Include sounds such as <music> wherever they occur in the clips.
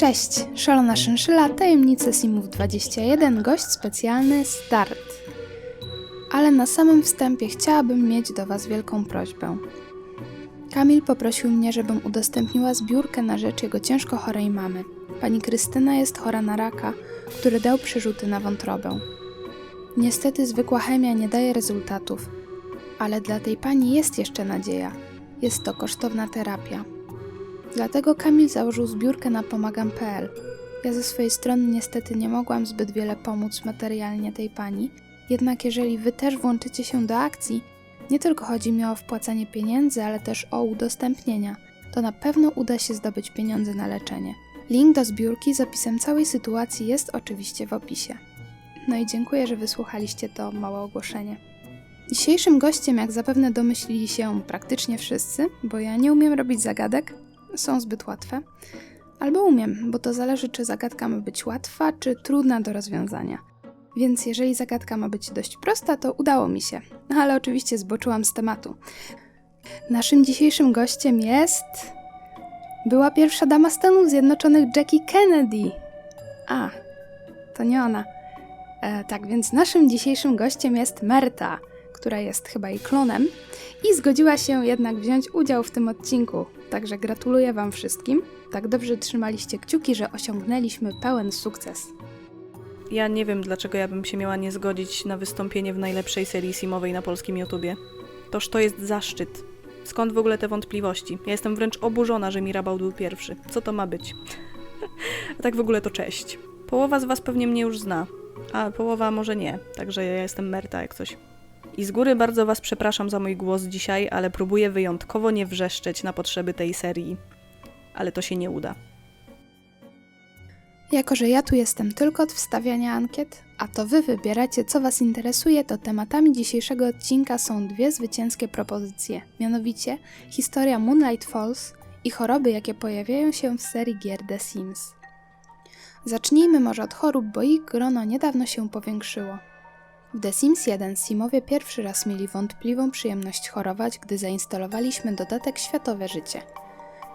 Cześć, szalona szynszyla, tajemnice Simów 21, gość specjalny, start. Ale na samym wstępie chciałabym mieć do Was wielką prośbę. Kamil poprosił mnie, żebym udostępniła zbiórkę na rzecz jego ciężko chorej mamy. Pani Krystyna jest chora na raka, który dał przerzuty na wątrobę. Niestety zwykła chemia nie daje rezultatów, ale dla tej pani jest jeszcze nadzieja. Jest to kosztowna terapia. Dlatego Kamil założył zbiórkę na pomagam.pl. Ja ze swojej strony niestety nie mogłam zbyt wiele pomóc materialnie tej pani, jednak jeżeli wy też włączycie się do akcji, nie tylko chodzi mi o wpłacanie pieniędzy, ale też o udostępnienia, to na pewno uda się zdobyć pieniądze na leczenie. Link do zbiórki z opisem całej sytuacji jest oczywiście w opisie. No i dziękuję, że wysłuchaliście to małe ogłoszenie. Dzisiejszym gościem, jak zapewne domyślili się praktycznie wszyscy, bo ja nie umiem robić zagadek, są zbyt łatwe. Albo umiem, bo to zależy, czy zagadka ma być łatwa, czy trudna do rozwiązania. Więc jeżeli zagadka ma być dość prosta, to udało mi się, ale oczywiście zboczyłam z tematu. Naszym dzisiejszym gościem jest. Była pierwsza dama Stanów Zjednoczonych Jackie Kennedy. A, to nie ona. E, tak więc naszym dzisiejszym gościem jest Merta, która jest chyba jej klonem i zgodziła się jednak wziąć udział w tym odcinku. Także gratuluję Wam wszystkim. Tak dobrze trzymaliście kciuki, że osiągnęliśmy pełen sukces. Ja nie wiem, dlaczego ja bym się miała nie zgodzić na wystąpienie w najlepszej serii simowej na polskim YouTubie. Toż to jest zaszczyt. Skąd w ogóle te wątpliwości? Ja jestem wręcz oburzona, że Mirabał był pierwszy. Co to ma być? <laughs> A tak w ogóle to cześć. Połowa z was pewnie mnie już zna, a połowa może nie, także ja jestem Merta jak coś. I z góry bardzo was przepraszam za mój głos dzisiaj, ale próbuję wyjątkowo nie wrzeszczeć na potrzeby tej serii. Ale to się nie uda. Jako, że ja tu jestem tylko od wstawiania ankiet, a to wy wybieracie, co was interesuje, to tematami dzisiejszego odcinka są dwie zwycięskie propozycje, mianowicie historia Moonlight Falls i choroby, jakie pojawiają się w serii gier The Sims. Zacznijmy może od chorób, bo ich grono niedawno się powiększyło. W The Sims 1 Simowie pierwszy raz mieli wątpliwą przyjemność chorować, gdy zainstalowaliśmy dodatek Światowe Życie.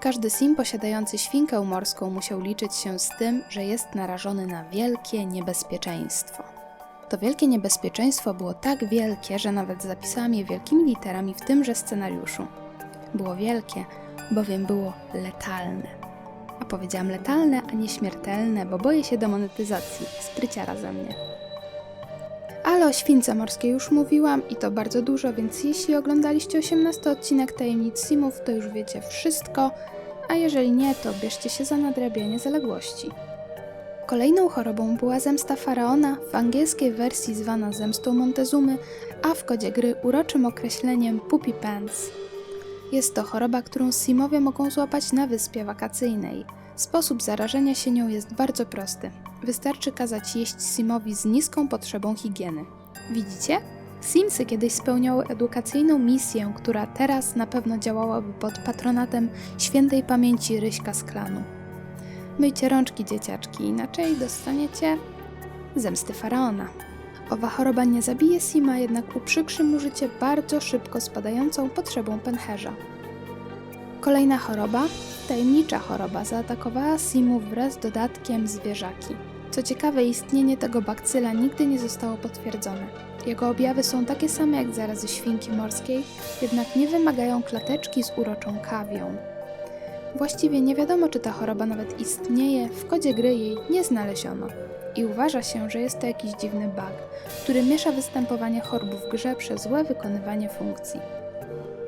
Każdy Sim posiadający świnkę morską musiał liczyć się z tym, że jest narażony na wielkie niebezpieczeństwo. To wielkie niebezpieczeństwo było tak wielkie, że nawet zapisałam je wielkimi literami w tymże scenariuszu. Było wielkie, bowiem było letalne. A powiedziałam letalne, a nie śmiertelne, bo boję się demonetyzacji, spryciara ze mnie. Ale o śwince morskiej już mówiłam i to bardzo dużo, więc jeśli oglądaliście 18 odcinek Tajemnic Simów, to już wiecie wszystko, a jeżeli nie, to bierzcie się za nadrabianie zaległości. Kolejną chorobą była zemsta faraona, w angielskiej wersji zwana zemstą Montezumy, a w kodzie gry uroczym określeniem Puppy Pants. Jest to choroba, którą Simowie mogą złapać na wyspie wakacyjnej. Sposób zarażenia się nią jest bardzo prosty. Wystarczy kazać jeść Simowi z niską potrzebą higieny. Widzicie? Simsy kiedyś spełniały edukacyjną misję, która teraz na pewno działałaby pod patronatem świętej pamięci Ryśka z klanu. Myjcie rączki, dzieciaczki, inaczej dostaniecie zemsty faraona. Owa choroba nie zabije Sima, jednak uprzykrzy mu życie bardzo szybko spadającą potrzebą pęcherza. Kolejna choroba, tajemnicza choroba, zaatakowała Simów wraz z dodatkiem zwierzaki. Co ciekawe, istnienie tego bakcyla nigdy nie zostało potwierdzone. Jego objawy są takie same jak zarazy świnki morskiej, jednak nie wymagają klateczki z uroczą kawią. Właściwie nie wiadomo, czy ta choroba nawet istnieje, w kodzie gry jej nie znaleziono. I uważa się, że jest to jakiś dziwny bug, który miesza występowanie chorób w grze przez złe wykonywanie funkcji.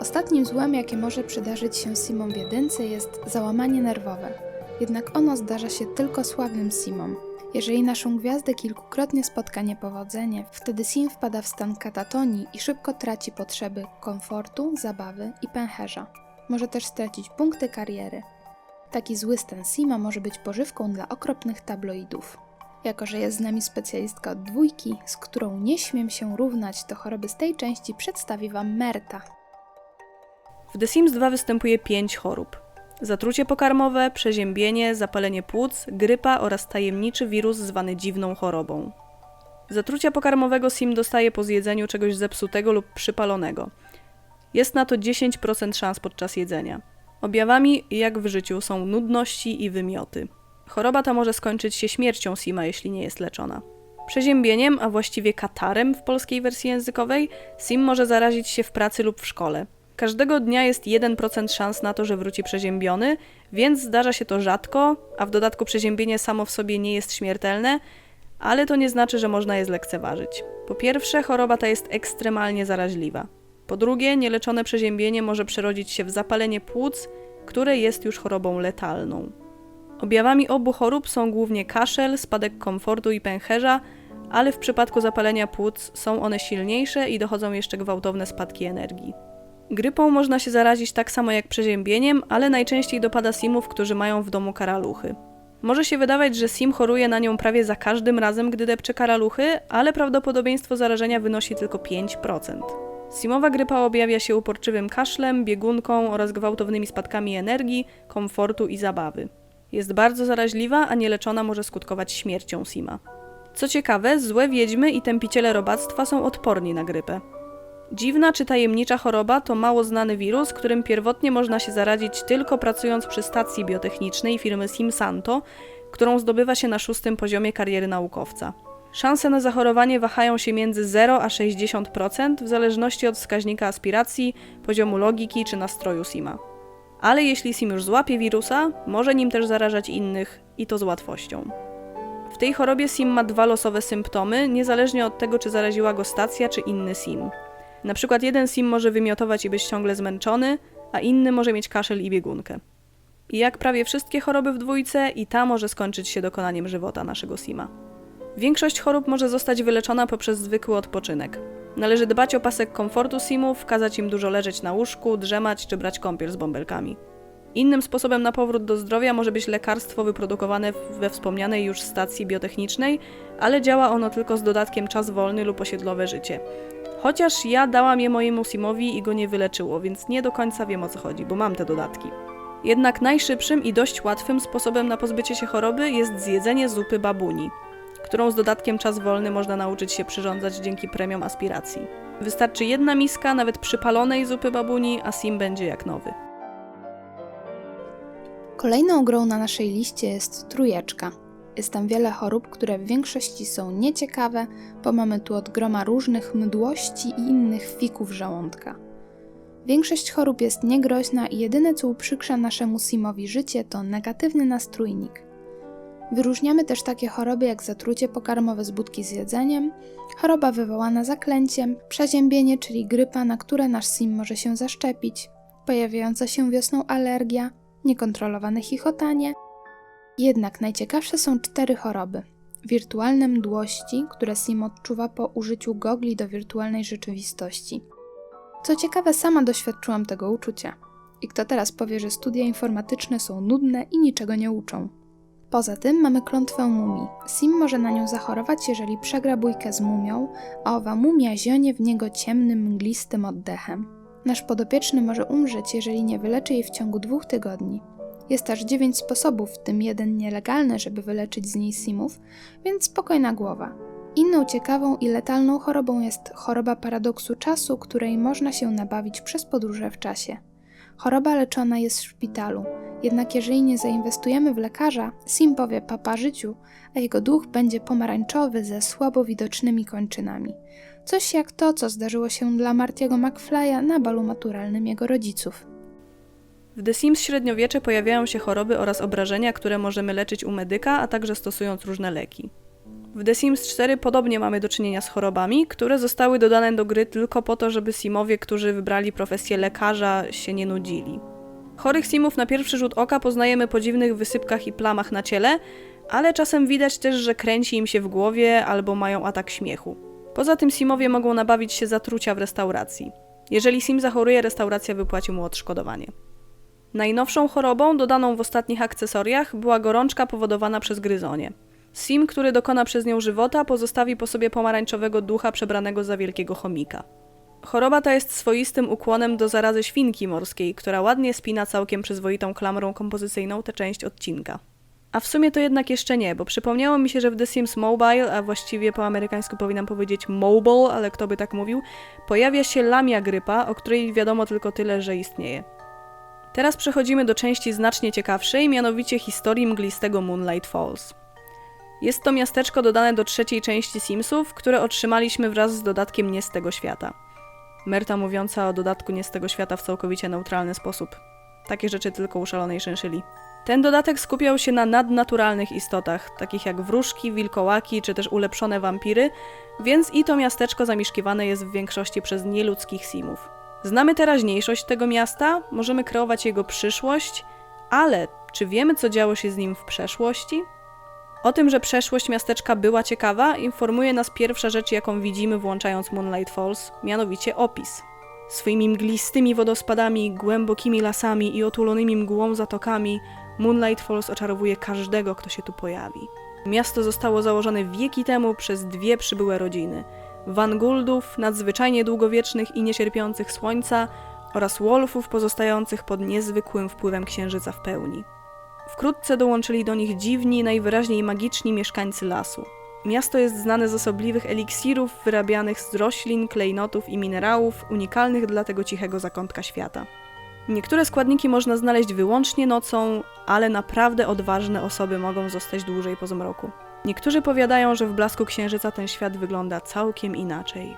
Ostatnim złem, jakie może przydarzyć się Simom w jedynce jest załamanie nerwowe. Jednak ono zdarza się tylko słabym Simom. Jeżeli naszą gwiazdę kilkukrotnie spotka niepowodzenie, wtedy Sim wpada w stan katatonii i szybko traci potrzeby komfortu, zabawy i pęcherza. Może też stracić punkty kariery. Taki zły stan Sima może być pożywką dla okropnych tabloidów. Jako, że jest z nami specjalistka od dwójki, z którą nie śmiem się równać do choroby z tej części, przedstawi Wam Merta. W The Sims 2 występuje 5 chorób. Zatrucie pokarmowe, przeziębienie, zapalenie płuc, grypa oraz tajemniczy wirus zwany dziwną chorobą. Zatrucia pokarmowego Sim dostaje po zjedzeniu czegoś zepsutego lub przypalonego. Jest na to 10% szans podczas jedzenia. Objawami, jak w życiu, są nudności i wymioty. Choroba ta może skończyć się śmiercią Sima, jeśli nie jest leczona. Przeziębieniem, a właściwie katarem w polskiej wersji językowej, Sim może zarazić się w pracy lub w szkole. Każdego dnia jest 1% szans na to, że wróci przeziębiony, więc zdarza się to rzadko, a w dodatku przeziębienie samo w sobie nie jest śmiertelne, ale to nie znaczy, że można je zlekceważyć. Po pierwsze, choroba ta jest ekstremalnie zaraźliwa. Po drugie, nieleczone przeziębienie może przerodzić się w zapalenie płuc, które jest już chorobą letalną. Objawami obu chorób są głównie kaszel, spadek komfortu i pęcherza, ale w przypadku zapalenia płuc są one silniejsze i dochodzą jeszcze gwałtowne spadki energii. Grypą można się zarazić tak samo jak przeziębieniem, ale najczęściej dopada simów, którzy mają w domu karaluchy. Może się wydawać, że sim choruje na nią prawie za każdym razem, gdy depcze karaluchy, ale prawdopodobieństwo zarażenia wynosi tylko 5%. Simowa grypa objawia się uporczywym kaszlem, biegunką oraz gwałtownymi spadkami energii, komfortu i zabawy. Jest bardzo zaraźliwa, a nieleczona może skutkować śmiercią Sima. Co ciekawe, złe wiedźmy i tępiciele robactwa są odporni na grypę. Dziwna czy tajemnicza choroba to mało znany wirus, którym pierwotnie można się zarazić tylko pracując przy stacji biotechnicznej firmy Simsanto, którą zdobywa się na szóstym poziomie kariery naukowca. Szanse na zachorowanie wahają się między 0 a 60% w zależności od wskaźnika aspiracji, poziomu logiki czy nastroju Sima. Ale jeśli Sim już złapie wirusa, może nim też zarażać innych i to z łatwością. W tej chorobie Sim ma dwa losowe symptomy, niezależnie od tego, czy zaraziła go stacja czy inny Sim. Na przykład jeden sim może wymiotować i być ciągle zmęczony, a inny może mieć kaszel i biegunkę. I jak prawie wszystkie choroby w dwójce, i ta może skończyć się dokonaniem żywota naszego sima. Większość chorób może zostać wyleczona poprzez zwykły odpoczynek. Należy dbać o pasek komfortu simów, kazać im dużo leżeć na łóżku, drzemać czy brać kąpiel z bąbelkami. Innym sposobem na powrót do zdrowia może być lekarstwo wyprodukowane we wspomnianej już stacji biotechnicznej, ale działa ono tylko z dodatkiem czas wolny lub osiedlowe życie. Chociaż ja dałam je mojemu Simowi i go nie wyleczyło, więc nie do końca wiem o co chodzi, bo mam te dodatki. Jednak najszybszym i dość łatwym sposobem na pozbycie się choroby jest zjedzenie zupy babuni, którą z dodatkiem czas wolny można nauczyć się przyrządzać dzięki premiom aspiracji. Wystarczy jedna miska, nawet przypalonej zupy babuni, a Sim będzie jak nowy. Kolejną grą na naszej liście jest trójeczka. Jest tam wiele chorób, które w większości są nieciekawe, bo mamy tu od groma różnych mdłości i innych fików żołądka. Większość chorób jest niegroźna i jedyne co uprzykrza naszemu Simowi życie to negatywny nastrójnik. Wyróżniamy też takie choroby jak zatrucie pokarmowe z budki z jedzeniem, choroba wywołana zaklęciem, przeziębienie, czyli grypa, na które nasz Sim może się zaszczepić, pojawiająca się wiosną alergia, niekontrolowane chichotanie – jednak najciekawsze są cztery choroby. Wirtualne mdłości, które Sim odczuwa po użyciu gogli do wirtualnej rzeczywistości. Co ciekawe, sama doświadczyłam tego uczucia. I kto teraz powie, że studia informatyczne są nudne i niczego nie uczą? Poza tym mamy klątwę mumii. Sim może na nią zachorować, jeżeli przegra bójkę z mumią, a owa mumia zionie w niego ciemnym, mglistym oddechem. Nasz podopieczny może umrzeć, jeżeli nie wyleczy jej w ciągu dwóch tygodni. Jest aż dziewięć sposobów, w tym jeden nielegalny, żeby wyleczyć z niej simów, więc spokojna głowa. Inną ciekawą i letalną chorobą jest choroba paradoksu czasu, której można się nabawić przez podróże w czasie. Choroba leczona jest w szpitalu, jednak jeżeli nie zainwestujemy w lekarza, Sim powie papa życiu, a jego duch będzie pomarańczowy ze słabo widocznymi kończynami. Coś jak to, co zdarzyło się dla Martiego McFly'a na balu maturalnym jego rodziców. W The Sims średniowiecze pojawiają się choroby oraz obrażenia, które możemy leczyć u medyka, a także stosując różne leki. W The Sims 4 podobnie mamy do czynienia z chorobami, które zostały dodane do gry tylko po to, żeby Simowie, którzy wybrali profesję lekarza, się nie nudzili. Chorych Simów na pierwszy rzut oka poznajemy po dziwnych wysypkach i plamach na ciele, ale czasem widać też, że kręci im się w głowie albo mają atak śmiechu. Poza tym Simowie mogą nabawić się zatrucia w restauracji. Jeżeli Sim zachoruje, restauracja wypłaci mu odszkodowanie. Najnowszą chorobą dodaną w ostatnich akcesoriach była gorączka powodowana przez gryzonie. Sim, który dokona przez nią żywota, pozostawi po sobie pomarańczowego ducha przebranego za wielkiego chomika. Choroba ta jest swoistym ukłonem do zarazy świnki morskiej, która ładnie spina całkiem przyzwoitą klamrą kompozycyjną tę część odcinka. A w sumie to jednak jeszcze nie, bo przypomniało mi się, że w The Sims Mobile, a właściwie po amerykańsku powinnam powiedzieć mobile, ale kto by tak mówił, pojawia się lamia grypa, o której wiadomo tylko tyle, że istnieje. Teraz przechodzimy do części znacznie ciekawszej, mianowicie historii mglistego Moonlight Falls. Jest to miasteczko dodane do trzeciej części Simsów, które otrzymaliśmy wraz z dodatkiem Nie z tego świata. Merta mówiąca o dodatku Nie z tego świata w całkowicie neutralny sposób. Takie rzeczy tylko u szalonej szynszyli. Ten dodatek skupiał się na nadnaturalnych istotach, takich jak wróżki, wilkołaki czy też ulepszone wampiry, więc i to miasteczko zamieszkiwane jest w większości przez nieludzkich simów. Znamy teraźniejszość tego miasta, możemy kreować jego przyszłość, ale czy wiemy, co działo się z nim w przeszłości? O tym, że przeszłość miasteczka była ciekawa, informuje nas pierwsza rzecz, jaką widzimy włączając Moonlight Falls, mianowicie opis. Swoimi mglistymi wodospadami, głębokimi lasami i otulonymi mgłą zatokami, Moonlight Falls oczarowuje każdego, kto się tu pojawi. Miasto zostało założone wieki temu przez dwie przybyłe rodziny: Van Guldów, nadzwyczajnie długowiecznych i niecierpiących słońca, oraz Wolfów pozostających pod niezwykłym wpływem księżyca w pełni. Wkrótce dołączyli do nich dziwni, najwyraźniej magiczni mieszkańcy lasu. Miasto jest znane z osobliwych eliksirów wyrabianych z roślin, klejnotów i minerałów unikalnych dla tego cichego zakątka świata. Niektóre składniki można znaleźć wyłącznie nocą, ale naprawdę odważne osoby mogą zostać dłużej po zmroku. Niektórzy powiadają, że w blasku księżyca ten świat wygląda całkiem inaczej.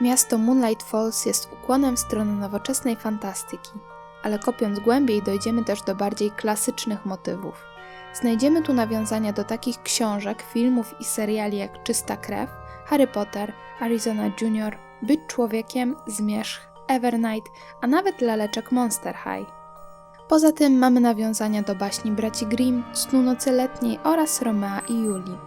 Miasto Moonlight Falls jest ukłonem w stronę nowoczesnej fantastyki, ale kopiąc głębiej dojdziemy też do bardziej klasycznych motywów. Znajdziemy tu nawiązania do takich książek, filmów i seriali jak Czysta Krew, Harry Potter, Arizona Junior, Być Człowiekiem, Zmierzch, Evernight, a nawet laleczek Monster High. Poza tym mamy nawiązania do baśni braci Grimm, Snu Nocy Letniej oraz Romea i Julii.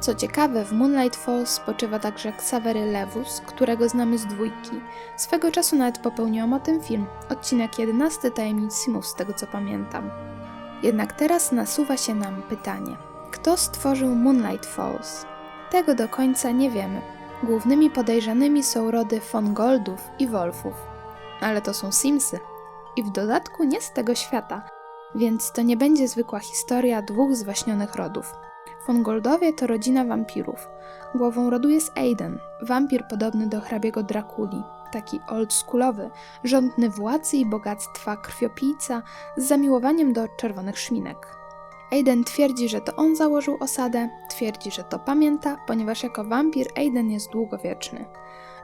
Co ciekawe, w Moonlight Falls spoczywa także Xavery Lewus, którego znamy z dwójki. Swego czasu nawet popełniłam o tym film, odcinek 11 Tajemnic Simów, z tego co pamiętam. Jednak teraz nasuwa się nam pytanie: kto stworzył Moonlight Falls? Tego do końca nie wiemy. Głównymi podejrzanymi są rody von Goldów i Wolfów. Ale to są Simsy. I w dodatku nie z tego świata, więc to nie będzie zwykła historia dwóch zwaśnionych rodów. Von Goldowie to rodzina wampirów. Głową rodu jest Aiden, wampir podobny do hrabiego Drakuli, taki oldschoolowy, rządny władzy i bogactwa, krwiopijca z zamiłowaniem do czerwonych szminek. Aiden twierdzi, że to on założył osadę, twierdzi, że to pamięta, ponieważ jako wampir Aiden jest długowieczny.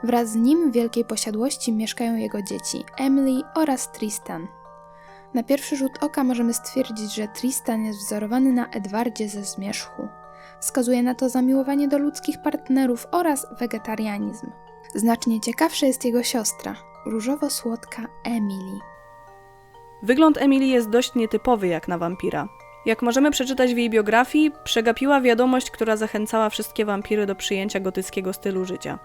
Wraz z nim w wielkiej posiadłości mieszkają jego dzieci Emily oraz Tristan. Na pierwszy rzut oka możemy stwierdzić, że Tristan jest wzorowany na Edwardzie ze Zmierzchu. Wskazuje na to zamiłowanie do ludzkich partnerów oraz wegetarianizm. Znacznie ciekawsza jest jego siostra, różowo-słodka Emily. Wygląd Emily jest dość nietypowy jak na wampira. Jak możemy przeczytać w jej biografii, przegapiła wiadomość, która zachęcała wszystkie wampiry do przyjęcia gotyckiego stylu życia.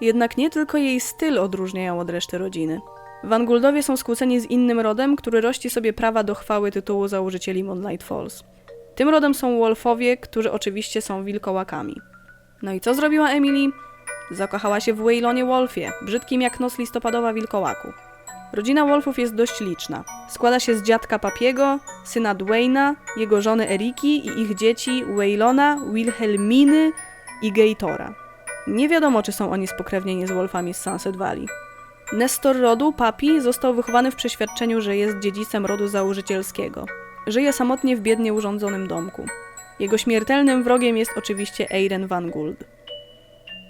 Jednak nie tylko jej styl odróżnia ją od reszty rodziny. Van Guldowie są skłóceni z innym rodem, który rości sobie prawa do chwały tytułu założycieli Moonlight Falls. Tym rodem są Wolfowie, którzy oczywiście są wilkołakami. No i co zrobiła Emily? Zakochała się w Waylonie Wolfie, brzydkim jak noc listopadowa wilkołaku. Rodzina Wolfów jest dość liczna. Składa się z dziadka Papiego, syna Dwayna, jego żony Eriki i ich dzieci Waylona, Wilhelminy i Gatora. Nie wiadomo, czy są oni spokrewnieni z Wolfami z Sunset Valley. Nestor rodu, Papi, został wychowany w przeświadczeniu, że jest dziedzicem rodu założycielskiego. Żyje samotnie w biednie urządzonym domku. Jego śmiertelnym wrogiem jest oczywiście Aiden Van Guld.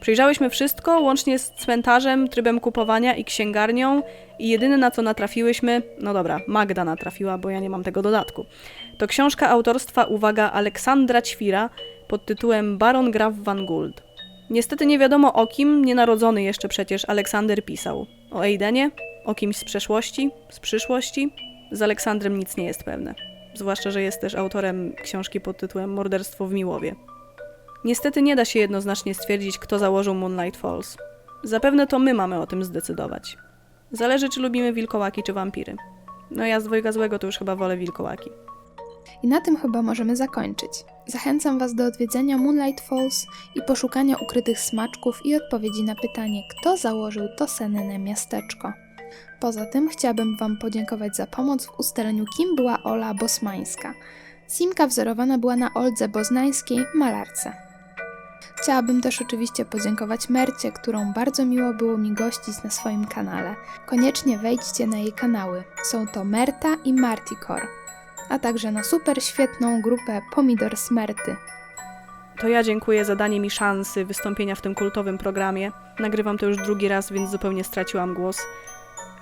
Przyjrzałyśmy wszystko, łącznie z cmentarzem, trybem kupowania i księgarnią i jedyne na co natrafiłyśmy, no dobra, Magda natrafiła, bo ja nie mam tego dodatku, to książka autorstwa, uwaga, Aleksandra Ćwira pod tytułem Baron Graf Van Guld. Niestety nie wiadomo o kim, nienarodzony jeszcze przecież Aleksander pisał. O Aidenie? O kimś z przeszłości? Z przyszłości? Z Aleksandrem nic nie jest pewne. Zwłaszcza, że jest też autorem książki pod tytułem Morderstwo w Miłowie. Niestety nie da się jednoznacznie stwierdzić, kto założył Moonlight Falls. Zapewne to my mamy o tym zdecydować. Zależy, czy lubimy wilkołaki czy wampiry. No ja z dwojga złego to już chyba wolę wilkołaki. I na tym chyba możemy zakończyć. Zachęcam Was do odwiedzenia Moonlight Falls i poszukania ukrytych smaczków i odpowiedzi na pytanie, kto założył to senne miasteczko. Poza tym chciałabym Wam podziękować za pomoc w ustaleniu, kim była Ola Bosmańska. Simka wzorowana była na Oldze Boznańskiej, malarce. Chciałabym też oczywiście podziękować Mercie, którą bardzo miło było mi gościć na swoim kanale. Koniecznie wejdźcie na jej kanały. Są to Merta i Martikor, a także na super świetną grupę Pomidor Smerty. To ja dziękuję za danie mi szansy wystąpienia w tym kultowym programie. Nagrywam to już drugi raz, więc zupełnie straciłam głos.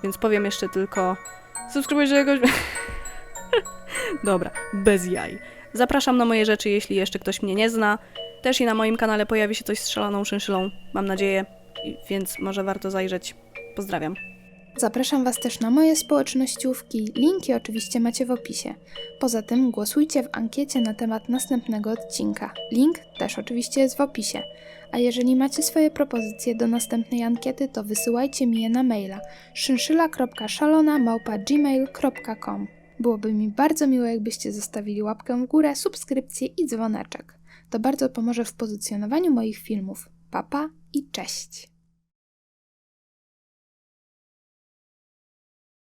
Więc powiem jeszcze tylko. Subskrybujcie jakoś. <laughs> Dobra, bez jaj. Zapraszam na moje rzeczy, jeśli jeszcze ktoś mnie nie zna. Też i na moim kanale pojawi się coś z szaloną szynszylą, mam nadzieję, więc może warto zajrzeć. Pozdrawiam. Zapraszam Was też na moje społecznościówki, linki oczywiście macie w opisie. Poza tym głosujcie w ankiecie na temat następnego odcinka. Link też oczywiście jest w opisie. A jeżeli macie swoje propozycje do następnej ankiety, to wysyłajcie mi je na maila szynszyla.szalona.gmail.com Byłoby mi bardzo miło, jakbyście zostawili łapkę w górę, subskrypcję i dzwoneczek. To bardzo pomoże w pozycjonowaniu moich filmów. Papa i cześć!